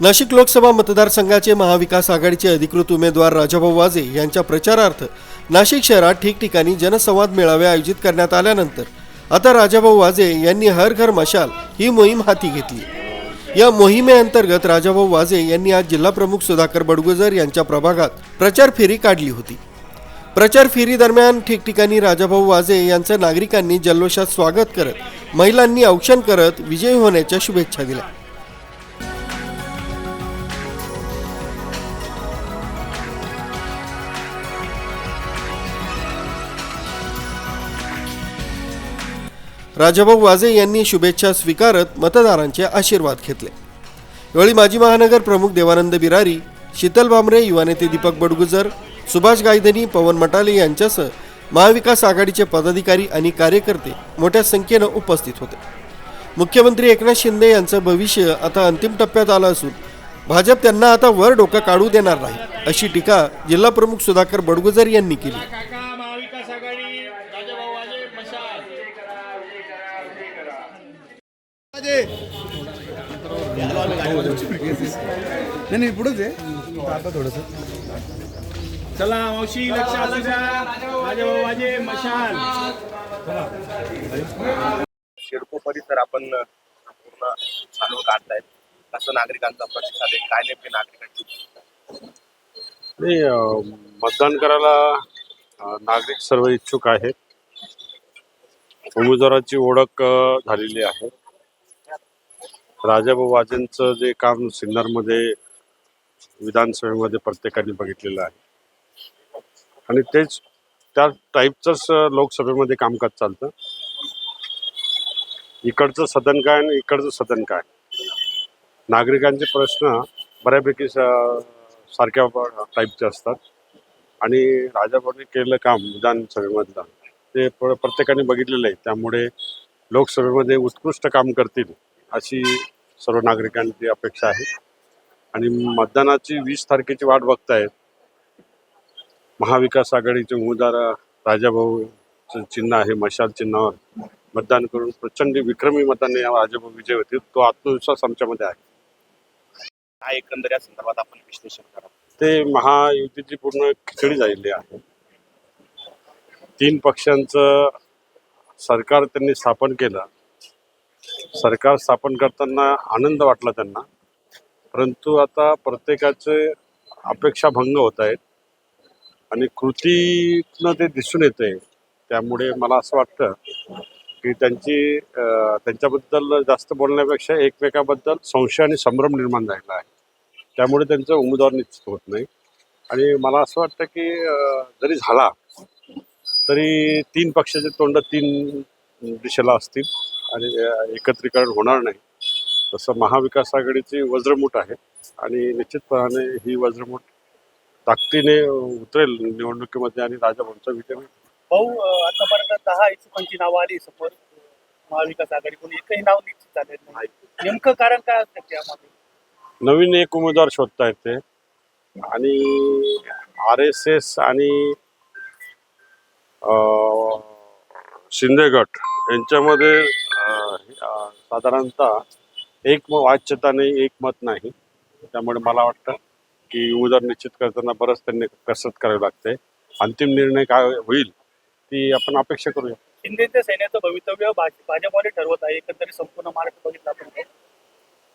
नाशिक लोकसभा मतदारसंघाचे महाविकास आघाडीचे अधिकृत उमेदवार राजाभाऊ वाजे यांच्या प्रचारार्थ नाशिक शहरात ठिकठिकाणी जनसंवाद मेळावे आयोजित करण्यात आल्यानंतर आता राजाभाऊ वाजे यांनी हर घर मशाल ही मोहीम हाती घेतली. या मोहिमेअंतर्गत राजाभाऊ वाजे यांनी आज जिल्हाप्रमुख सुधाकर बडगुजर यांच्या प्रभागात प्रचार फेरी काढली होती. प्रचार फेरी दरम्यान ठिकठिकाणी राजाभाऊ वाजे यांचं नागरिकांनी जल्लोषात स्वागत करत महिलांनी औक्षण करत विजयी होण्याच्या शुभेच्छा दिल्या. राजाभाऊ वाजे यांनी शुभेच्छा स्वीकारत मतदारांचे आशीर्वाद घेतले. यावेळी माजी महानगर प्रमुख देवानंद बिरारी शीतल भामरे युवा नेते दीपक बडगुजर सुभाष गायधनी पवन मटाले यांच्यासह महाविकास आघाडीचे पदाधिकारी आणि कार्यकर्ते मोठ्या संख्येनं उपस्थित होते. मुख्यमंत्री एकनाथ शिंदे यांचं भविष्य आता अंतिम टप्प्यात आलं असून भाजप त्यांना आता वर डोकं काढू देणार नाही अशी टीका जिल्हाप्रमुख सुधाकर बडगुजर यांनी केली काका महाविकास आघाडी राजाभाऊ वाजे मशाल नाही नाही पुढेच आहे आता थोडस चला मावशी लक्ष असू द्या राजाभाऊ वाजे मशाल शिडको परिसर आपण पूर्ण चालू काढतायत कसं नागरिकांचा प्रतिसाद आहे काय नेमके नागरिकांची मतदान करायला नागरिक सर्व इच्छुक आहेत उमेदवाराची ओळख झालेली आहे राजाभाऊ वाजेंचं जे काम सिन्नरमध्ये विधानसभेमध्ये प्रत्येकाने बघितलेलं आहे. आणि तेच त्या टाईपचंच लोकसभेमध्ये कामकाज चालतं. इकडचं सदन काय आणि इकडचं सदन काय? नागरिकांचे प्रश्न बऱ्यापैकी सारख्या टाईपचे असतात. आणि राजाभाऊने केलेलं काम विधानसभेमधलं ते प्रत्येकाने बघितलेलं आहे. त्यामुळे लोकसभेमध्ये उत्कृष्ट काम करतील. अशी सर्व नागरिकांची अपेक्षा आहे. आणि मतदानाची वीस तारखेची वाट बघतायत. महाविकास आघाडीचे उमेदवार राजाभाऊचं चिन्ह आहे मशाल चिन्हावर मतदान करून प्रचंड विक्रमी मताने राजाभाऊ विजय होतील. तो आत्मविश्वास आमच्यामध्ये आहे. एकंदर या संदर्भात आपण विश्लेषण करा. ते महायुतीची पूर्ण खिचडी झालेली आहे. तीन पक्षांचं सरकार त्यांनी स्थापन केलं. सरकार स्थापन करताना आनंद वाटला त्यांना. परंतु आता प्रत्येकाचे अपेक्षा भंग होत आहेत. आणि कृतीतनं ते दिसून येते त्यामुळे मला असं वाटतं की त्यांची त्यांच्याबद्दल जास्त बोलण्यापेक्षा एकमेकाबद्दल संशय आणि संभ्रम निर्माण झालेला आहे. त्यामुळे त्यांचं उमेदवार निश्चित होत नाही. आणि मला असं वाटतं की जरी झाला तरी तीन पक्षाचे तोंड तीन दिशेला असतील. आणि एकत्रीकरण होणार नाही. तसं महाविकास आघाडीची वज्रमूठ आहे आणि निश्चितपणाने ही वज्रमूठ ताकदीने उतरेल निवडणुकीमध्ये आणि राजाभाऊंचा विजय होईल. भाऊ आतापर्यंत दहा इच्छुकांची नावं आली समोर. महाविकास आघाडीकडून एकही नाव निश्चित झालेलं नाही. नेमकं कारण काय असतं त्यामध्ये? नवीन एक उमेदवार शोधता येते. आणि आर एस एस आणि अं, शिंदे गट यांच्यामध्ये साधारणतः एक वाच्यता नाही एक मत नाही. त्यामुळे मला वाटतं की उमेदवार निश्चित करताना बरंच त्यांनी कसरत करावी लागते. अंतिम निर्णय काय होईल ती आपण अपेक्षा करूया. शिंदेच्या सैन्याचं भवितव्य भाज- भाजपवाले ठरवत आहे. एकंदरीत संपूर्ण महाराष्ट्र बघितलं आपण.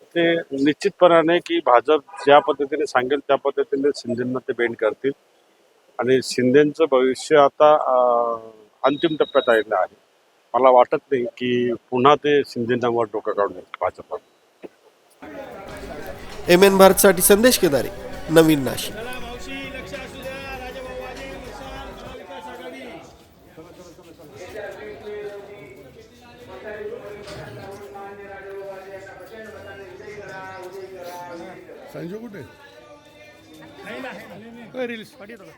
ते निश्चितपणाने की भाजप ज्या पद्धतीने सांगेल त्या पद्धतीने शिंदेना ते बेंड करतील. आणि शिंदेचं भविष्य आता अंतिम टप्प्यात आलेलं आहे. मला वाटत नाही की पुन्हा ते शिंदेना वर डोकं काढून भाजपवर एम एन भारतसाठी संदेश केदारे नवीन नाशिक. संजू कुठे. रील्स पाठवतो.